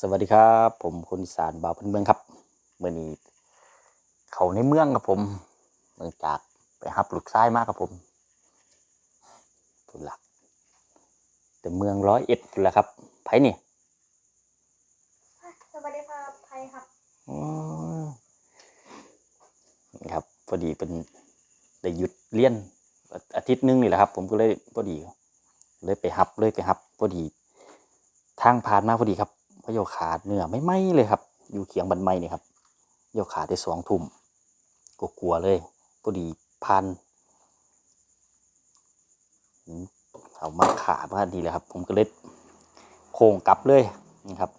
สวัสดีครับ ผมคนอีสานบ่าวพันเมืองครับเมื่อนี้เขาในเมืองครับผมเมืองจากไปฮับลูกซ้ายมากครับผมตุหลัก แต่เมืองร้อยเอ็ดแหละครับไผนี่สวัสดีครับไพครับอ๋อนี่ครับพอดีเป็นได้หยุดเรียนอาอาทิตย์หนึงนี่แหละครับ ผมก็เลยพอดีเลยไปฮับเลยไปฮับพอดี ทางผ่านมาพอดีครับ พระโยขาดเนื้อไม่ไหมเลยครับ อยู่เขียงบันไม้นี่ครับโยขาได้สองทุ่มก็กลัวๆเลยพอดีผ่านเอามาขาพอดีเลยครับ ผมก็เลยโค้งกลับเลยนะครับ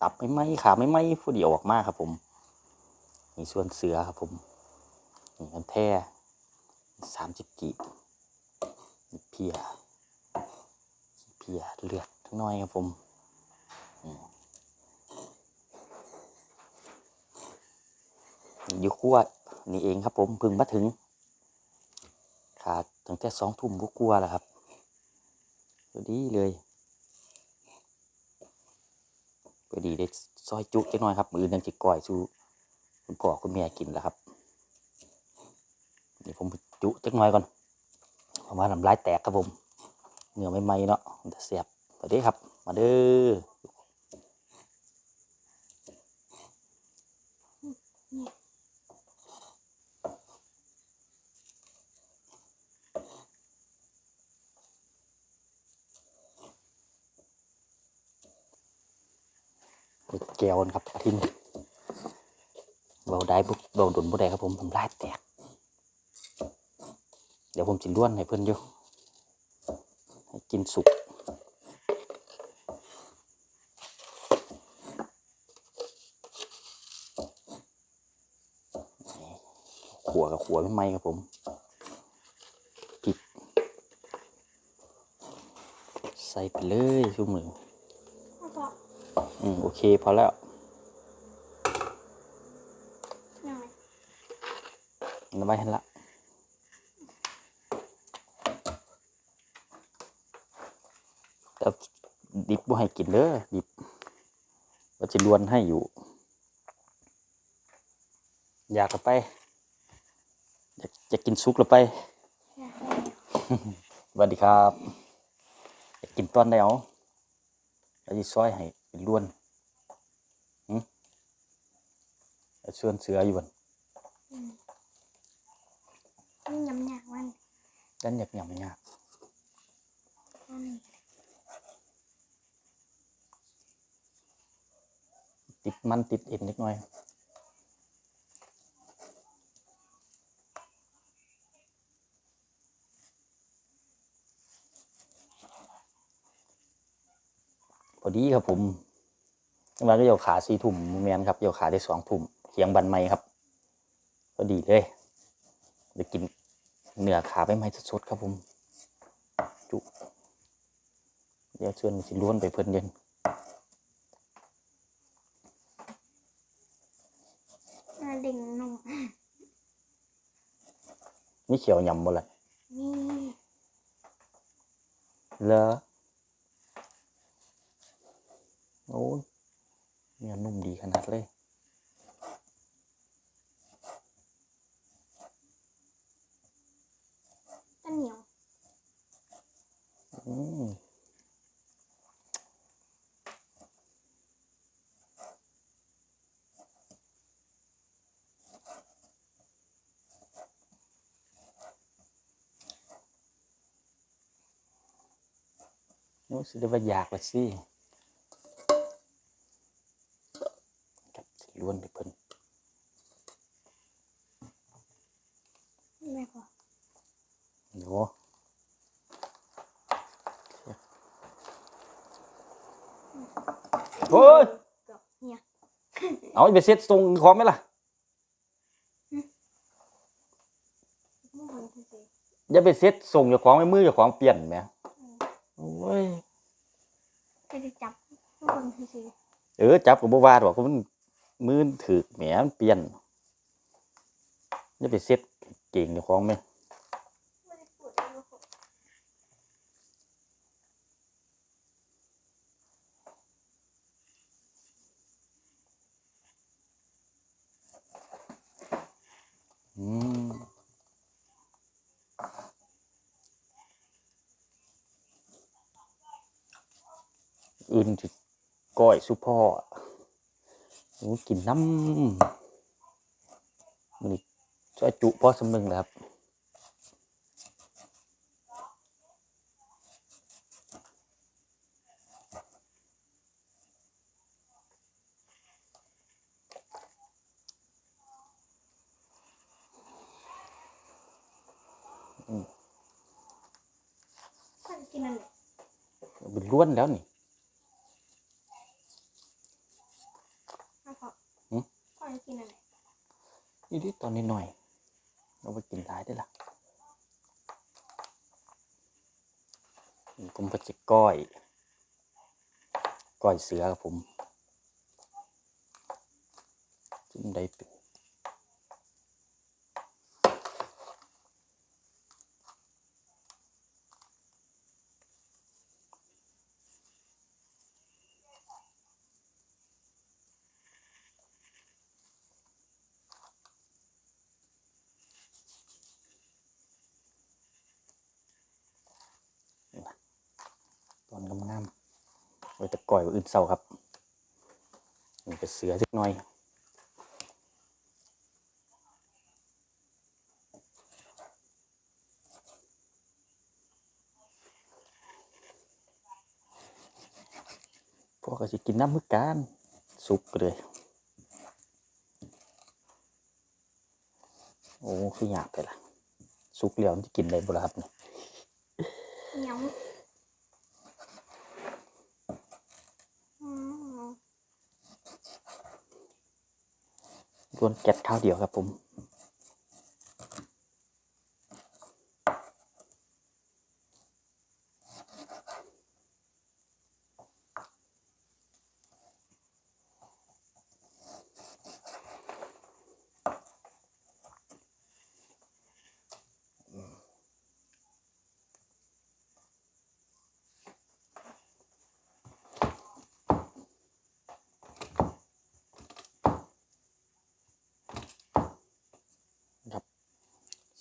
ตับไม่ไหมขาไม่ไหมพอดีอออกมากครับ ผมนี่ส่วนเสือครับผมนี่กันแท้สามสิบกีบนี่เพียเพียเลือดทั้งน้อยครับผมอืม อยู่ขั้วนี่เองครับ ผมเพึ่งมาถึง ขาดตั้งแต่สองทุ่มก็กลัวแล้วครับพอดีเลยพอดีได้ซอยจุจักหน่อยครับ มือนังจิก่อยสู้คุณพ่อคุณแม่กินแล้วครับนี่ผมจุจักหน่อยก่อนเพราะว่าน้ำลายแตกครับผมเนื้อไม่ไหมเนาะเสียบมาเด้อครับ มาเด้อ แก้วครับอาทินเบาได้บุกเบาดุนบุได้ครับผมทำลายแตก เดี๋ยวผมจิล้วนให้เพื่อนอยู่ให้กินสุกขัวกับขัวไม่ไหมครับผมพริกใส่ไปเลยชูมือแล้วก็ อืม โอเค พอแล้วหน่อยน้ำไว้ให้ละแต่ดิบบ่ให้กินเด้อดิบเราจะลวนให้อยู่ อยากกลับไป อยากจะกินซุกหรือไปอยากให้สวัสดีครับ อยากกินตอนไหนเอาเราจะซอยให้ เป็นล้วนหืมแล้วส่วนเสืออยู่บนมันยำยากมันด้านอยากหยำยากอันนี้ติดมันติดเอ็นเล็กน้อย พอดีครับผมจังหวะก็โยกขาสี่ทุ่มแมนครับโยกขาได้สองทุ่มเคียงบันไม้ครับพอดีเลยเดี๋ยวกินเนื้อขาไปไม้สดๆครับผม จุเดี๋ยวเชิญสิล้วนไปเพิ่นเย็นน่าเด่งนมนี่เขียวยำบ่ละนี่เลอ โอ้ยเนื้อนุ่มดีขนาดเลยต้นเหนียวอืมโอ้ยสิได้ว่าอยากละสิ ครับสิล้วนไปเพิ่นไม่พอโยโอ้ยเกือบเนี่ยเอาไปเซ็ตทรงของไหมล่ะมือของคุณสิอย่าไปเซ็ตส่งเจ้าของไม่มือเจ้าของเปลี่ยนแหมโอ้ยก็จะจับมือของคุณสิเออจับกับบ่ว่าดอกเพราะมัน มือถือแหมมันเปลี่ยนนี่ไปเซ็ตเก่งอยู่ของไหมอืมอื่นจิก้อยสุพ่อ หนูกินน้ำมันนี่ช่วยจุพ่อสำนึงเลยครับพ่อจะกินอะไรเป็นล้วนแล้วนี่ พ่อพ่อ หืม พ่อจะกินอะไร นี่ดิตอนนี้หน่อยเราไปกินท้ายได้ละผมก็จะก้อย ก้อยเสือครับผมจิ้มได้เป็น งามๆไว้แต่ก่อยอื่นเศร้าครับนี่ก็เสือสักหน่อยพวกก็จะกินน้ำมือกันสุกเลยโอ้คือหยาบไปละสุกเหลียวจะกินได้บ่ล่ะครับเนี่ยวอืม รวนแก๊สข้าวเดียวครับผม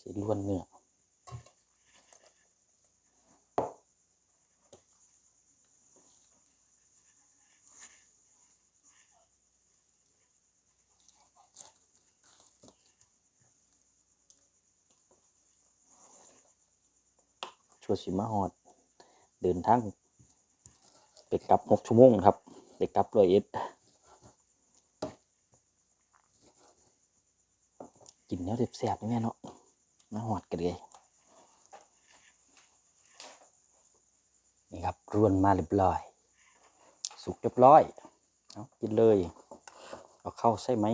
สีล้วนเนื้อชัวชิมาฮอด เดินทางไปกลับหกชั่วโมงครับไปกลับรอยเอ็ดกินแล้วแซ่บๆนี่แม่เนาะ มาหอดกันเลยนี่ครับรวนมาเรียบร้อย สุกเรียบร้อยเอากินเลยเอาเข้าใช่ไหม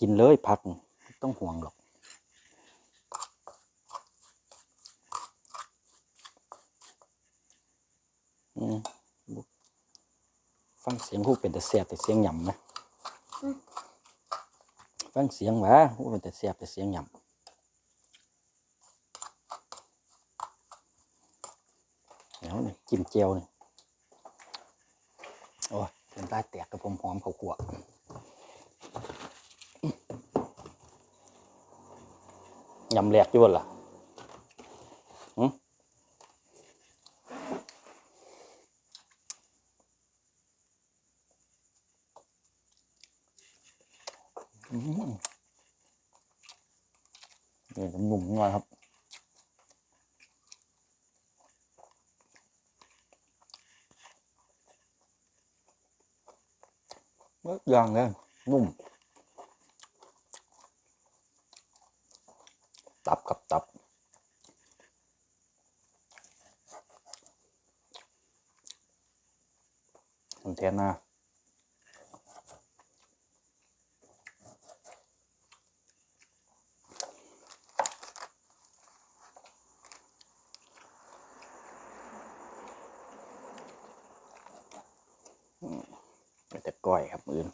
กินเลยพักต้องห่วงหรอกอืม ฟังเสียงผู้เป็นแต่เสียบแต่เสียงหย่ำนะฟังเสียงหวะผู้เป็นแต่เสียบแต่เสียงหย่ำเดี๋ยวนี่จิ้มเจียวนี่โอ้ยเป็นปลายแตกกระผมหอมเขาขวยำแหลกอยู่บนล่ะหืม อืมนี่หนุ่มๆหน่อยครับ เมื่อย่างเลยนุ่มตับกับตับมัน แต่ก้อยครับมือน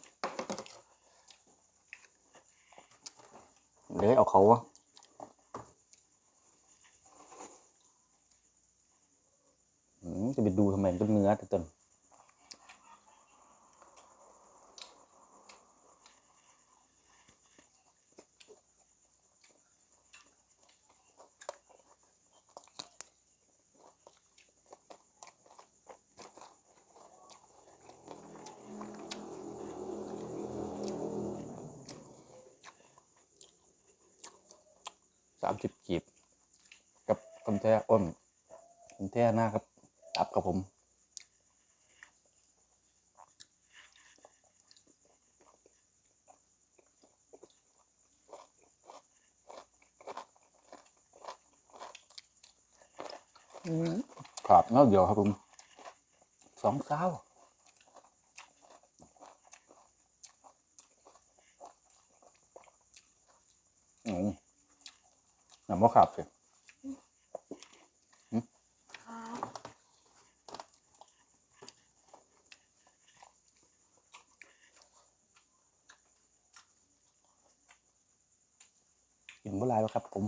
เลยเอาเขาวะจะไปดูทำไมมันเป็นเนื้อามสิบกีบ กับกำแท้อ้นกำแท้หน้าครับ ตับกับผมครับเนาะเดี๋ยวครับผมสองเศร้าอื น้ำมะขับสิ ครับ กินเมื่อไรแล้วครับผม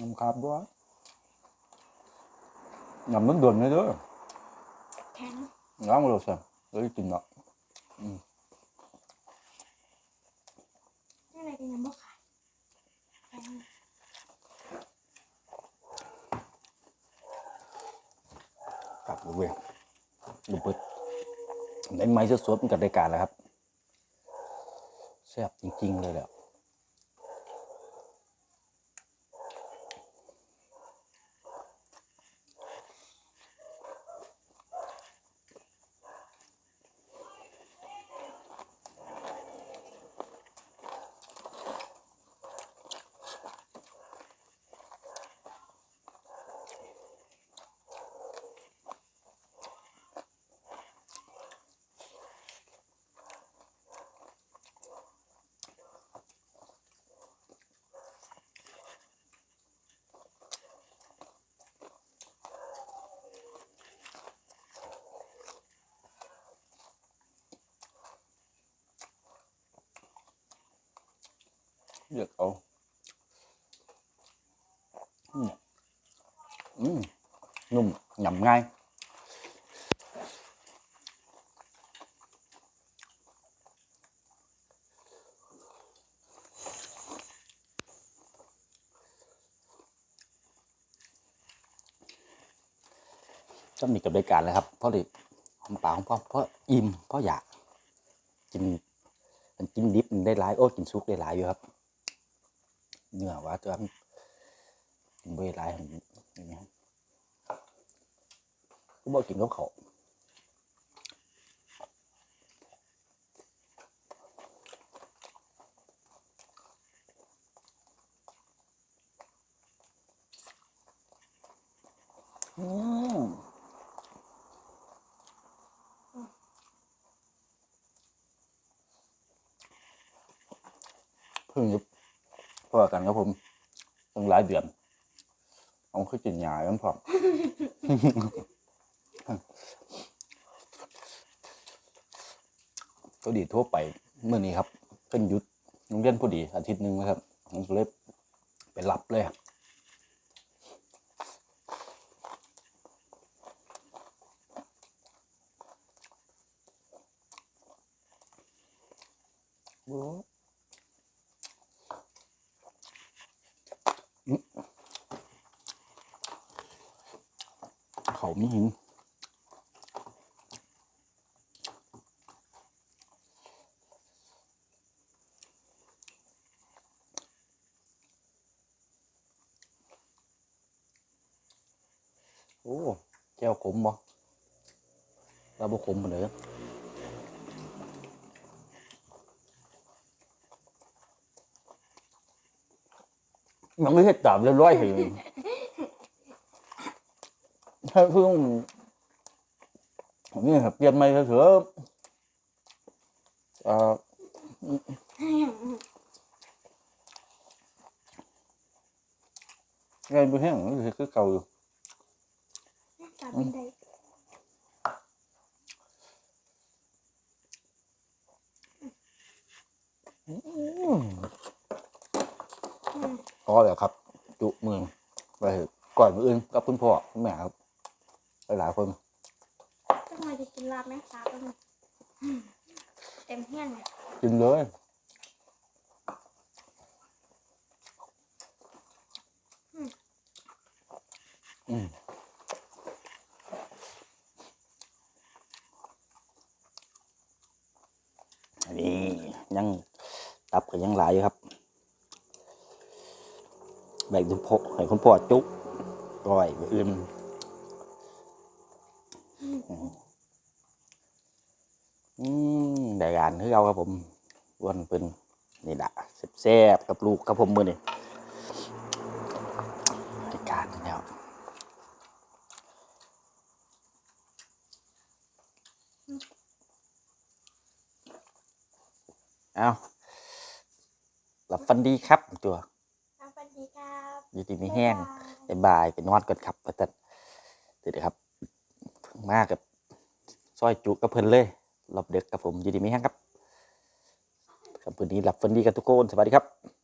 น้ำครับด้วยน้ำมันด่วนเลยเด้อแข็งล้างเราสิเลยกินเนาะนี่อะไรกันยังบ่ขายแข็งกลับเว้ยดูเปิดในไม้สดๆมันกับรายการแล้วครับแซ่บจริง ๆ เลยแหละ เลือกเอาอืมอืมนุ่มหยำง่ายก็มีกับรายการเลยครับเพราะเด็กหอมปากของพ่อเพราะอิ่มเพราะอยากกินมันกินดิบมันได้หลายโอ้กินซุกได้หลายอยู่ครับ เนื้อว่าจะกินไม่ได้หลาอย่างนี้ก็บอกกินกับเขาอืมเพิ่งยุบ พอกันครับผมตั้งหลายเดือนเอาคือกินยาแล้วพอก็ดีทั่วไปเมื่อนี้ครับเป็นหยุดโรงเรียนพอดีอาทิตย์หนึ่งนะครับผมก็เลยไปรับเลยอะโอ้อืม เขามีหินโอ้แก้วขมบ่เราบ่ขมปานใดอะยังไม่เฮ็ดตามเรียบร้อยให้ให้เพิ่งนี่ครับเปลี่ยนใหม่เถอะเอ่อไงบ่แห้งมันสิคือเก่าอยู่จับเป็นได อืม อืม พอแล้วครับ จุเมืองไปเถ อะก่อนมืออื่นกับคุณพ่อคุณแม่ครับหลายๆคนจะมาจะกินลาบไหมครับเต็มเฮี้ยนเลยกินเลยอืมอันนี้ยังตับก็ยังหลายอยู่ครับแบ่งทุกพกให้คนพ่อจุก ร่อยไปอื่นอืมได้การคือเราครับผมอ้วนเป็นนี่แหละแซ่บๆกับลูกครับผมมือนี่ได้การแล้วเอาหลับฟันดีครับตัวสวัสดีครับ อยูดีไม่แห้ง บ๊ายบายบายบายไปนอนก่อนครับประตัดเดี๋ยวครับมากกับซอยจุกับเพิ่นเลยรอบเด็กกับผมยินดีไม่แห้งครับครับวันนี้หลับฟันดีกันทุกคนสวัสดีครับ